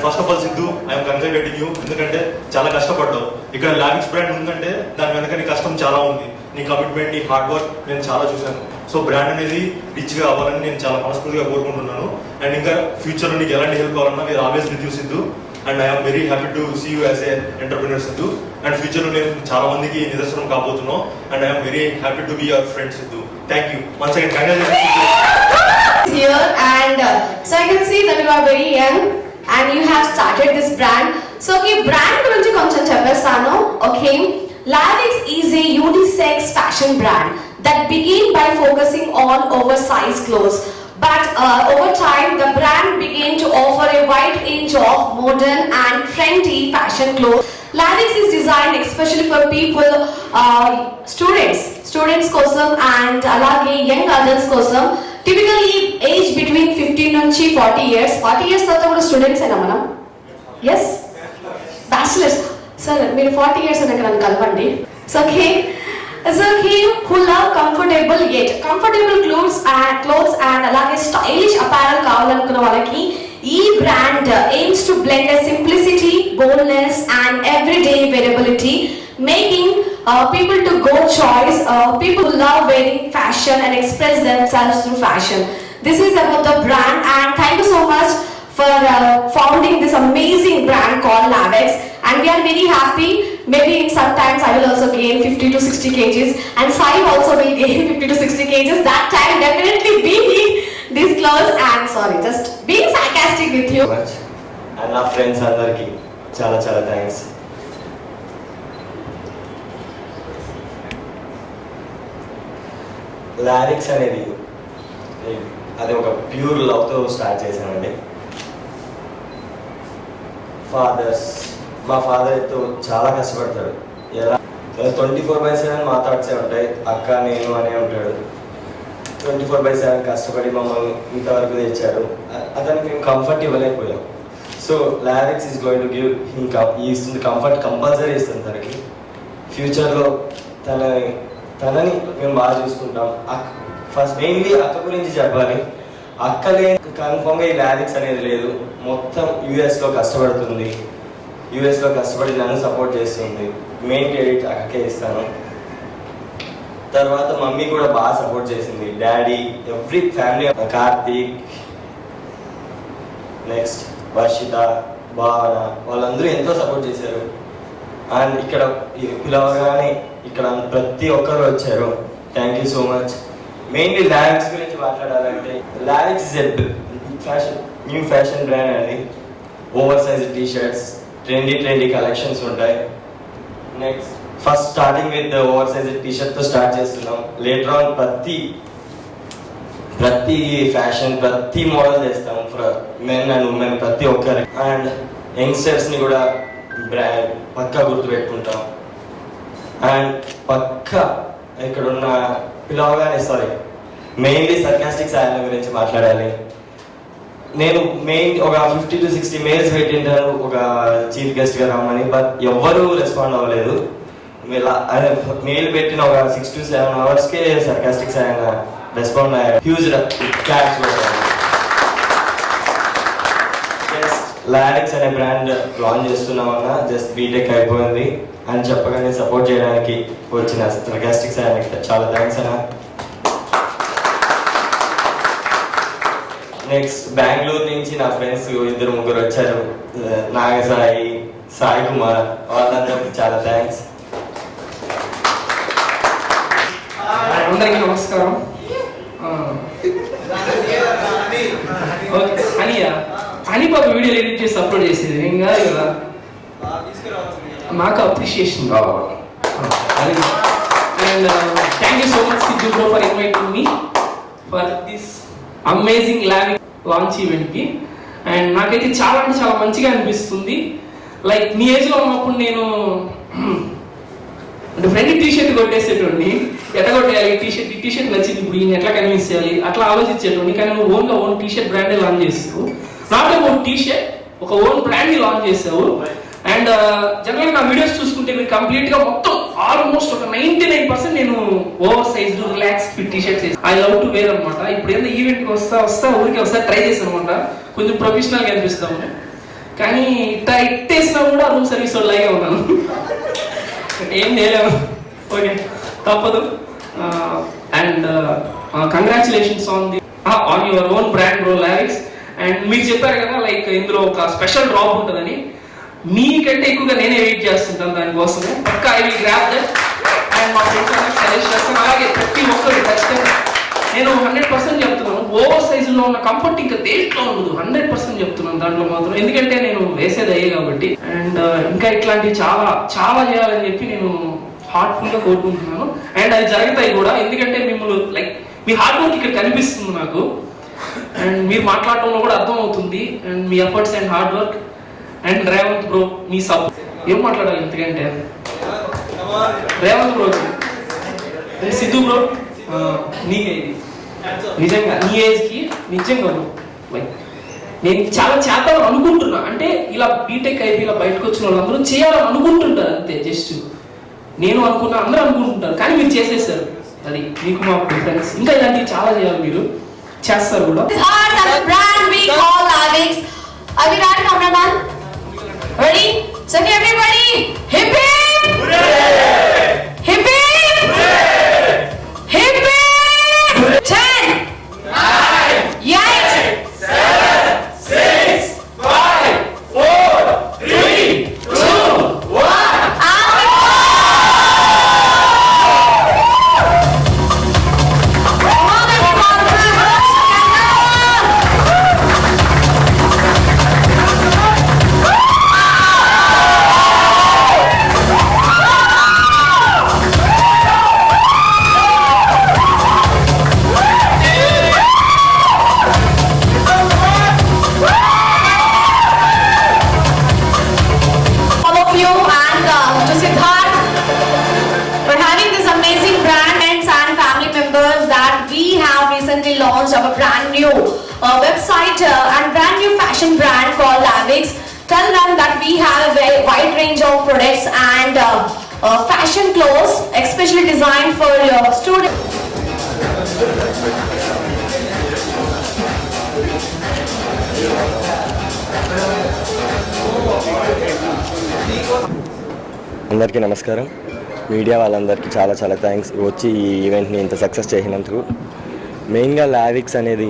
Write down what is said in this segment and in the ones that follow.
And first of all Siddhu I'm congratulating you ఎందుకంటే చాలా కష్టపడ్డావు. ఇక్కడ లావిక్స్ బ్రాండ్ ఉందంటే దాని వెనక నీ కష్టం చాలా ఉంది. నీ కమిట్మెంట్ నీ హార్డ్ వర్క్ నేను చాలా చూశాను. సో బ్రాండ్ అనేది రిచ్గా అవ్వాలని నేను చాలా మనస్ఫూర్తిగా కోరుకుంటున్నాను. అండ్ ఇంకా ఫ్యూచర్లో నీకు ఎలాంటి హెల్ప్ కావాలన్నా మీరు obviously చూసిద్దు and I'm very happy to see you as a entrepreneur Siddhu and ఫ్యూచర్లో నేను చాలా మందికి నిదర్శనం కాబోతున్నాం and I'm very happy to be your friend Siddhu thank you once again congratulation here and uh, so I can see that you are very young. and you have started this brand. So okay, brand గురించి కొంచెం చెప్పేస్తాను. Okay, Lavix is a unisex fashion brand that began by focusing on oversized clothes. But uh, over time, the brand began to offer a wide range of modern and trendy fashion clothes. Lavix is designed especially for people, uh, students, students కోసం and అలాగే young adults కోసం typically age between fifteen నుంచి forty years forty years తర్వాత కూడా students అయినా మనం? Yes bachelors sir మీరు forty years అని నన్ను కలపండి so okay so he who love comfortable at comfortable clothes and clothes and అలాగే స్టైలిష్ అపారల్ కావాలనుకున్న వాళ్ళకి ఈ brand aims to blend simplicity boldness and everyday wearability making uh, people to go choice, uh, people love wearing fashion and express themselves through fashion. This is about the brand and thank you so much for uh, founding this amazing brand called Lavex and we are very happy. Maybe sometimes I will also gain 50 to 60 kgs and Sai also will gain 50 to 60 kgs. That time definitely be in these clothes and sorry, just being sarcastic with you. And our friends are working. Chala chala thanks. Larix అనేది అది ఒక pure లవ్తో start చేశానండి. Fathers మా father అయితే చాలా కష్టపడతాడు. ఎలా? Twenty four by seven మా థాట్సే ఉంటాయి? అక్క నేను అనే ఉంటాడు. ట్వంటీ ఫోర్ బై సెవెన్ కష్టపడి మమ్మల్ని ఇంతవరకు తెచ్చాడు. అతనికి మేము comfort ఇవ్వలేకపోయాం. So Larix is going to give ఇంకా ఇస్తుంది కంఫర్ట్ కంపల్సరీ ఇస్తుంది తనకి. ఫ్యూచర్లో తన తనని మేము బాగా చూసుకుంటాం. అక్క ఫస్ట్ మెయిన్లీ అక్క గురించి చెప్పాలి. అక్కలే కన్ఫర్మ్ కన్ఫామ్గా ఈ లారిక్స్ అనేది లేదు. మొత్తం యూఎస్లో కష్టపడుతుంది. యూఎస్లో కష్టపడి నన్ను సపోర్ట్ చేస్తుంది. మెయిన్ క్రెడిట్ అక్కకే ఇస్తాను. తర్వాత మమ్మీ కూడా బాగా సపోర్ట్ చేసింది. Daddy every family Karthik next Varshitha Bhavana వాళ్ళందరూ ఎంతో సపోర్ట్ చేశారు. అండ్ ఇక్కడ పిలవగానే ఇక్కడ ప్రతి ఒక్కరు వచ్చారు. Thank you so much mainly Larix గురించి మాట్లాడాలంటే Larix Z fashion new fashion brand అండి oversize T shirts trendy trendy collections ఉంటాయి. Next first starting with oversize T start చేస్తున్నాం. లేటర్ ఆన్ ప్రతి ప్రతి ఫ్యాషన్ ప్రతి మోడల్ చేస్తాం. ఫర్ మెన్ అండ్ ఉమెన్ ప్రతి ఒక్కరు. అండ్ యంగ్స్టర్స్ని కూడా బ్రాండ్ పక్కా గుర్తు పెట్టుకుంటాం. అండ్ పక్కా ఇక్కడ ఉన్న పిలవగానే సారీ మెయిన్లీ సర్కాస్టిక్ సాయన గురించి మాట్లాడాలి. నేను మెయిన్ ఒక ఫిఫ్టీ టు సిక్స్టీ మెయిల్స్ పెట్టింటాను ఒక చీఫ్ గెస్ట్గా రమ్మని బట్ ఎవ్వరూ రెస్పాండ్ అవ్వలేదు. మెయిల్ పెట్టిన ఒక సిక్స్ టు సెవెన్ అవర్స్కే సర్కాస్టిక్స్ ఆయన రెస్పాండ్ అయ్యారు. హ్యూజ్ క్యాచ్ లారిక్స్ అనే బ్రాండ్ లాంచ్ చేస్తున్నామన్నా జస్ట్ బీటెక్ అయిపోయింది. అని చెప్పగానే సపోర్ట్ చేయడానికి వచ్చిన సర్కాస్టిక్స్ ఆయనకి చాలా థ్యాంక్స్ అన్న. నెక్స్ట్ బెంగళూరు నుంచి నా ఫ్రెండ్స్ ఇద్దరు ముగ్గురు వచ్చారు. నాగసాయి సాయి కుమార్ వాళ్ళందరికీ చాలా థ్యాంక్స్ అందరికీ నమస్కారం. ఆ. హనీ బాబు వీడియోలు ఎడిట్ చేసి అప్లోడ్ చేసేది. ఏం కాదు కదా. మాకు అప్రిషియేషన్ కావాలి and thank you so much Siddhu bro for inviting me for this amazing lab launch ఈవెంట్కి అండ్ నాకైతే చాలా అంటే చాలా మంచిగా అనిపిస్తుంది. లైక్ మీ ఏజ్లో ఉన్నప్పుడు నేను అంటే ఫ్రెండ్ టీ షర్ట్ కొట్టేసేటోడిని. ఎట్లా కొట్టేయాలి? టీ షర్ట్ టీ షర్ట్ నచ్చింది ఇప్పుడు ఈయన ఎట్లా కన్విన్స్ చేయాలి అట్లా ఆలోచించేటోడిని. కానీ నువ్వు ఓన్గా ఓన్ టీ షర్ట్ బ్రాండే లాంచ్ చేస్తావు నాట్ ఓన్ టీ షర్ట్ ఒక ఓన్ బ్రాండ్ లాంచ్ చేసావు అండ్ జనరల్ నా వీడియోస్ చూసుకుంటే మీరు కంప్లీట్గా మొత్తం ఆల్మోస్ట్ ఒక నైన్టీ నైన్ పర్సెంట్ నేను oversize relax fit T shirts I love to wear అనమాట ఇప్పుడు ఏదో ఈవెంట్కి వస్తా వస్తా ఊరికి వస్తా ట్రై చేశాను అనమాట కొంచెం ప్రొఫెషనల్గా అనిపిస్తాము కానీ ఇట్లా ఇట్టేసినా కూడా రూమ్ సర్వీస్ వాళ్ళగే ఉన్నాను. ఏం చేయలేము. ఓకే తప్పదు. And congratulations on the on your own brand bro Larix and మీరు చెప్పారు కదా లైక్ ఇందులో ఒక స్పెషల్ డ్రాప్ ఉంటుందని. మీకంటే ఎక్కువగా నేనే వెయిట్ చేస్తుంటాను దానికోసమే. పక్క I will grab that and మా ఫ్రెండ్స్ అందరికి సజెస్ట్ చేస్తాను. అలాగే ప్రతి ఒక్కరు ఖచ్చితంగా. నేను హండ్రెడ్ పర్సెంట్ చెప్తున్నాను. ఓవర్ సైజులో ఉన్న కంఫర్ట్ ఇంకా దేంట్లో ఉండదు. హండ్రెడ్ పర్సెంట్ చెప్తున్నాను దాంట్లో మాత్రం. ఎందుకంటే నేను వేసేది అయ్యే కాబట్టి. అండ్ uh, ఇంకా ఇట్లాంటివి చాలా చాలా చేయాలని చెప్పి నేను హార్ట్ఫుల్గా కోరుకుంటున్నాను. అండ్ అది జరుగుతాయి కూడా. ఎందుకంటే మిమ్మల్ని లైక్ మీ హార్డ్ వర్క్ ఇక్కడ కనిపిస్తుంది నాకు. అండ్ మీరు మాట్లాడటంలో కూడా అర్థం అవుతుంది. And me efforts and hard work and Revanth bro మీ సబ్ ఏం మాట్లాడాలి ఎందుకంటే రేవంత్ బ్రో సిద్ధు బ్రో? నీకే ఇది నిజంగా నీ ఏజ్కి నిజంగా లైక్ నేను చాలా చేద్దామని అనుకుంటున్నా. అంటే ఇలా బీటెక్ అయిపోయి ఇలా బయటకు వచ్చిన వాళ్ళందరూ చేయాలని అనుకుంటుంటారు అంతే జస్ట్. నేను అనుకున్నా అందరూ అనుకుంటుంటారు. కానీ మీరు చేసేస్తారు. అది మీకు మా డిఫరెన్స్ ఇంకా ఇలాంటివి చాలా చేయాలి మీరు. చేస్తారు కూడా This art and the brand we call Lavix. Launched our brand new uh, website uh, and brand new fashion brand called Lavix. Tell them that we have a very wide range of products and uh, uh, fashion clothes especially designed for your students. అందరికీ నమస్కారం media వాళ్ళందరికీ చాలా చాలా thanks వచ్చి ఈ ఈవెంట్ని ఇంత success చేసినందుకు మెయిన్గా లావిక్స్ అనేది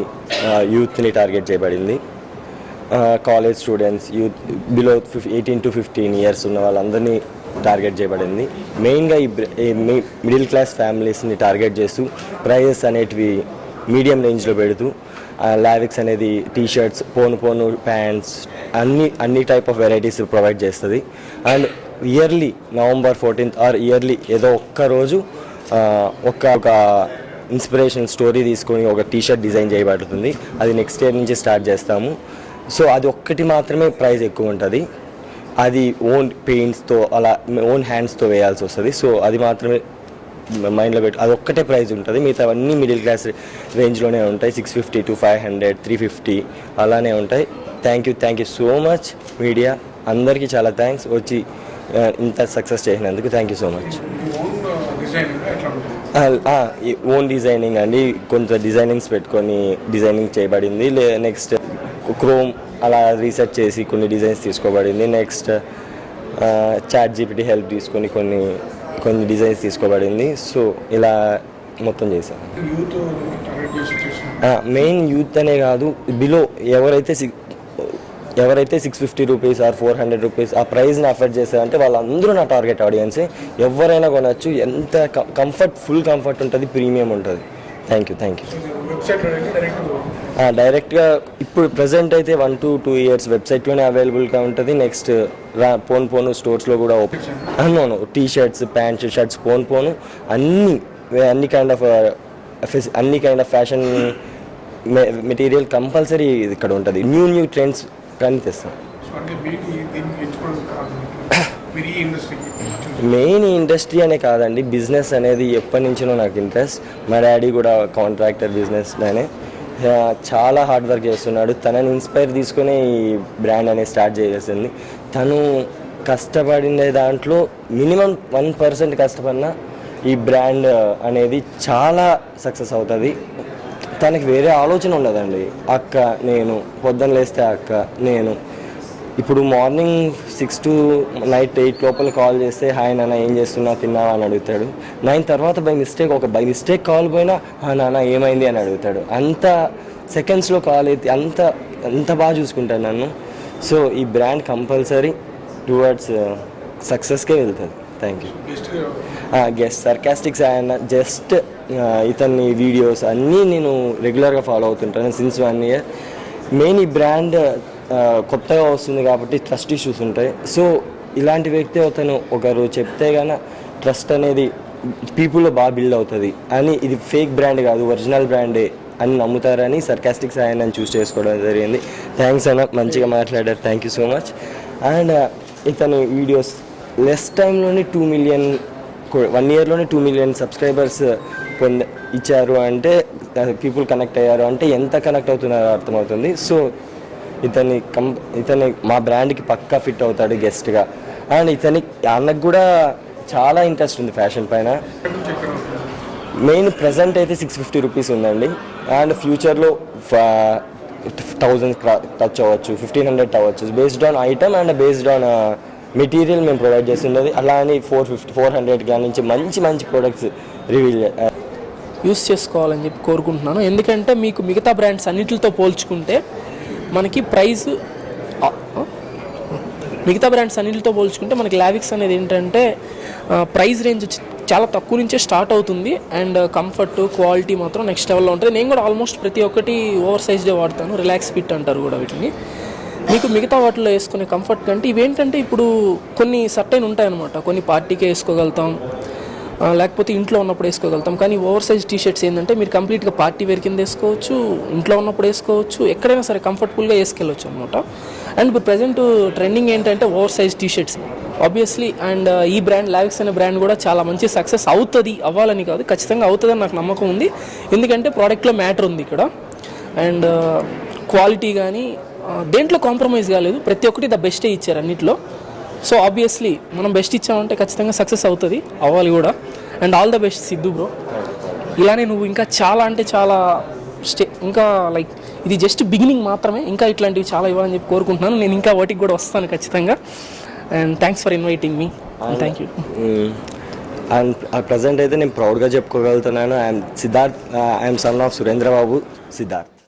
యూత్ని టార్గెట్ చేయబడింది. College students youth below fif eighteen to fifteen years ఉన్న వాళ్ళందరినీ టార్గెట్ చేయబడింది. మెయిన్గా ఈ మిడిల్ క్లాస్ ఫ్యామిలీస్ని టార్గెట్ చేస్తూ ప్రైజెస్ అనేటివి మీడియం రేంజ్లో పెడుతూ లావిక్స్ అనేది టీషర్ట్స్ పోను పోను ప్యాంట్స్ అన్ని అన్ని టైప్ ఆఫ్ వెరైటీస్ ప్రొవైడ్ చేస్తుంది. And yearly November fourteenth or yearly ఏదో ఒక్క రోజు ఒక్క ఒక ఒక ఇన్స్పిరేషన్ స్టోరీ తీసుకొని ఒక టీ షర్ట్ డిజైన్ చేయబడుతుంది. అది నెక్స్ట్ ఇయర్ నుంచి స్టార్ట్ చేస్తాము. సో అది ఒక్కటి మాత్రమే ప్రైస్ ఎక్కువ ఉంటుంది. అది ఓన్ పెయింట్స్తో అలా ఓన్ హ్యాండ్స్తో వేయాల్సి వస్తుంది. సో అది మాత్రమే మైండ్లో పెట్టి అది ఒక్కటే ప్రైస్ ఉంటుంది. మిగతా అన్నీ మిడిల్ క్లాస్ రేంజ్లోనే ఉంటాయి. Six fifty to five hundred three fifty అలానే ఉంటాయి. Thank you thank you so much media అందరికీ చాలా థ్యాంక్స్ వచ్చి ఇంత సక్సెస్ చేసినందుకు thank you so much own designing అండి. కొంత డిజైనింగ్స్ పెట్టుకొని డిజైనింగ్ చేయబడింది. లే నెక్స్ట్ క్రోమ్ అలా రీసెర్చ్ చేసి కొన్ని డిజైన్స్ తీసుకోబడింది. నెక్స్ట్ చాట్ జీపీటీ హెల్ప్ తీసుకొని కొన్ని కొన్ని డిజైన్స్ తీసుకోబడింది. సో ఇలా మొత్తం చేశాను. మెయిన్ యూత్ అనే కాదు. బిలో ఎవరైతే ఎవరైతే six fifty rupees or four hundred rupees ఆ ప్రైస్ని అఫోర్డ్ చేస్తారంటే వాళ్ళందరూ నా టార్గెట్ ఆడియన్సే ఎవరైనా కొనచ్చు. ఎంత కంఫర్ట్ ఫుల్ కంఫర్ట్ ఉంటుంది ప్రీమియం ఉంటుంది. థ్యాంక్ యూ థ్యాంక్ యూ డైరెక్ట్గా ఇప్పుడు ప్రజెంట్ అయితే వన్ టు టూ ఇయర్స్ వెబ్సైట్లోనే అవైలబుల్గా ఉంటుంది. నెక్స్ట్ రా పోన్ పోను స్టోర్స్లో కూడా open no T shirts pants shirts phone పోను అన్ని అన్ని కైండ్ ఆఫ్ ah, అన్ని kind of fashion material compulsory ఇక్కడ ఉంటుంది. న్యూ న్యూ ట్రెండ్స్ కానీ తెస్తాం. మెయిన్ ఇండస్ట్రీ అనే కాదండి బిజినెస్ అనేది ఎప్పటి నుంచినో నాకు ఇంట్రెస్ట్ మా డాడీ కూడా కాంట్రాక్టర్ బిజినెస్లోనే చాలా హార్డ్ వర్క్ చేస్తున్నాడు. తనని ఇన్స్పైర్ తీసుకొని ఈ బ్రాండ్ అనేది స్టార్ట్ చేసేసింది. తను కష్టపడిన దాంట్లో మినిమం వన్ పర్సెంట్ కష్టపడినా ఈ బ్రాండ్ అనేది చాలా సక్సెస్ అవుతుంది. తనకి వేరే ఆలోచన ఉండదండి. అక్క నేను పొద్దున్న లేస్తే అక్క నేను. ఇప్పుడు morning six to night eight లోపల కాల్ చేస్తే హాయ్ నాన్న ఏం చేస్తున్నా తిన్నావా? అని అడుగుతాడు. నైన్ తర్వాత బై మిస్టేక్ ఒక బై మిస్టేక్ కాల్ పోయినా "ఆ, నాన్న ఏమైంది? అని అడుగుతాడు. అంత సెకండ్స్లో కాల్ అయితే అంత అంత బాగా చూసుకుంటాడు నన్ను. సో ఈ బ్రాండ్ కంపల్సరీ టువర్డ్స్ సక్సెస్కే వెళ్తుంది. థ్యాంక్ యూ గెస్ట్ సర్కాస్టిక్స్ ఆయన జస్ట్ ఇతని వీడియోస్ అన్నీ నేను రెగ్యులర్గా ఫాలో అవుతుంటాను సిన్స్ వన్ ఇయర్ మెయిన్ ఈ బ్రాండ్ కొత్తగా వస్తుంది కాబట్టి ట్రస్ట్ ఇష్యూస్ ఉంటాయి. సో ఇలాంటి వ్యక్తి అతను ఒకరు చెప్తే గాన ట్రస్ట్ అనేది పీపుల్లో బాగా బిల్డ్ అవుతుంది అని ఇది ఫేక్ బ్రాండ్ కాదు ఒరిజినల్ బ్రాండే అని నమ్ముతారని సర్కాస్టిక్స్ ఆయన చూస్ చేసుకోవడం జరిగింది. థ్యాంక్స్ అన్న మంచిగా మాట్లాడారు. Thank you so much and ఇతని వీడియోస్ లెస్ టైంలోనే టూ మిలియన్ వన్ ఇయర్లోనే టూ మిలియన్ సబ్స్క్రైబర్స్ పొంద ఇచ్చారు అంటే పీపుల్ కనెక్ట్ అయ్యారు అంటే ఎంత కనెక్ట్ అవుతున్నారో అర్థమవుతుంది. సో ఇతని కం ఇతని మా బ్రాండ్కి పక్కా ఫిట్ అవుతాడు గెస్ట్గా అండ్ ఇతని అన్నకు కూడా చాలా ఇంట్రెస్ట్ ఉంది ఫ్యాషన్ పైన. మెయిన్ ప్రజెంట్ అయితే సిక్స్ ఫిఫ్టీ రూపీస్ ఉందండి. అండ్ ఫ్యూచర్లో థౌజండ్ టచ్ అవ్వచ్చు ఫిఫ్టీన్ హండ్రెడ్ అవ్వచ్చు. Based on item and based on material మేము ప్రొవైడ్ చేస్తున్నది అలా అని ఫోర్ ఫిఫ్టీ ఫోర్ హండ్రెడ్ కానీ నుంచి మంచి మంచి ప్రొడక్ట్స్ రివీల్ యూస్ చేసుకోవాలని చెప్పి కోరుకుంటున్నాను. ఎందుకంటే మీకు మిగతా బ్రాండ్స్ అన్నిటితో పోల్చుకుంటే మనకి ప్రైస్ మిగతా బ్రాండ్స్ అన్నిటితో పోల్చుకుంటే మనకి లావిక్స్ అనేది ఏంటంటే ప్రైస్ రేంజ్ చాలా తక్కువ నుంచే స్టార్ట్ అవుతుంది. అండ్ కంఫర్ట్ క్వాలిటీ మాత్రం నెక్స్ట్ లెవెల్లో ఉంటుంది. నేను కూడా ఆల్మోస్ట్ ప్రతి ఒక్కటి ఓవర్ సైజ్డే వాడతాను. రిలాక్స్ ఫిట్ అంటారు కూడా వీటిని. మీకు మిగతా వాటిలో వేసుకునే కంఫర్ట్ కంటే ఇవేంటంటే ఇప్పుడు కొన్ని సర్టైన్ ఉంటాయన్నమాట. కొన్ని పార్టీకే వేసుకోగలుగుతాం. లేకపోతే ఇంట్లో ఉన్నప్పుడు వేసుకోగలుగుతాం. కానీ ఓవర్ సైజ్ టీ షర్ట్స్ ఏంటంటే మీరు కంప్లీట్గా పార్టీ వేర్ కింద వేసుకోవచ్చు ఇంట్లో ఉన్నప్పుడు వేసుకోవచ్చు ఎక్కడైనా సరే కంఫర్టబుల్గా వేసుకెళ్ళొచ్చు అనమాట అండ్ ఇప్పుడు ప్రజెంట్ ట్రెండింగ్ ఏంటంటే oversize T shirts obviously and ఈ బ్రాండ్ లావిక్స్ అనే బ్రాండ్ కూడా చాలా మంచి సక్సెస్ అవుతుంది అవ్వాలని కాదు ఖచ్చితంగా అవుతుందని నాకు నమ్మకం ఉంది. ఎందుకంటే ప్రోడక్ట్లో మ్యాటర్ ఉంది ఇక్కడ. అండ్ క్వాలిటీ కానీ దేంట్లో కాంప్రమైజ్ కాలేదు. ప్రతి ఒక్కటి ద బెస్టే ఇచ్చారు అన్నింటిలో. సో ఆబ్వియస్లీ మనం బెస్ట్ ఇచ్చామంటే ఖచ్చితంగా సక్సెస్ అవుతుంది అవ్వాలి కూడా. And all the best Siddhu bro ఇలానే నువ్వు ఇంకా చాలా అంటే చాలా స్టే ఇంకా లైక్ ఇది జస్ట్ బిగినింగ్ మాత్రమే. ఇంకా ఇట్లాంటివి చాలా ఇవ్వాలని చెప్పి కోరుకుంటున్నాను. నేను ఇంకా వాటికి కూడా వస్తాను ఖచ్చితంగా. And thanks for inviting me thank you and present అయితే నేను ప్రౌడ్గా చెప్పుకోగలుగుతున్నాను. I'm Siddharth I'm son of Surendra Babu Siddharth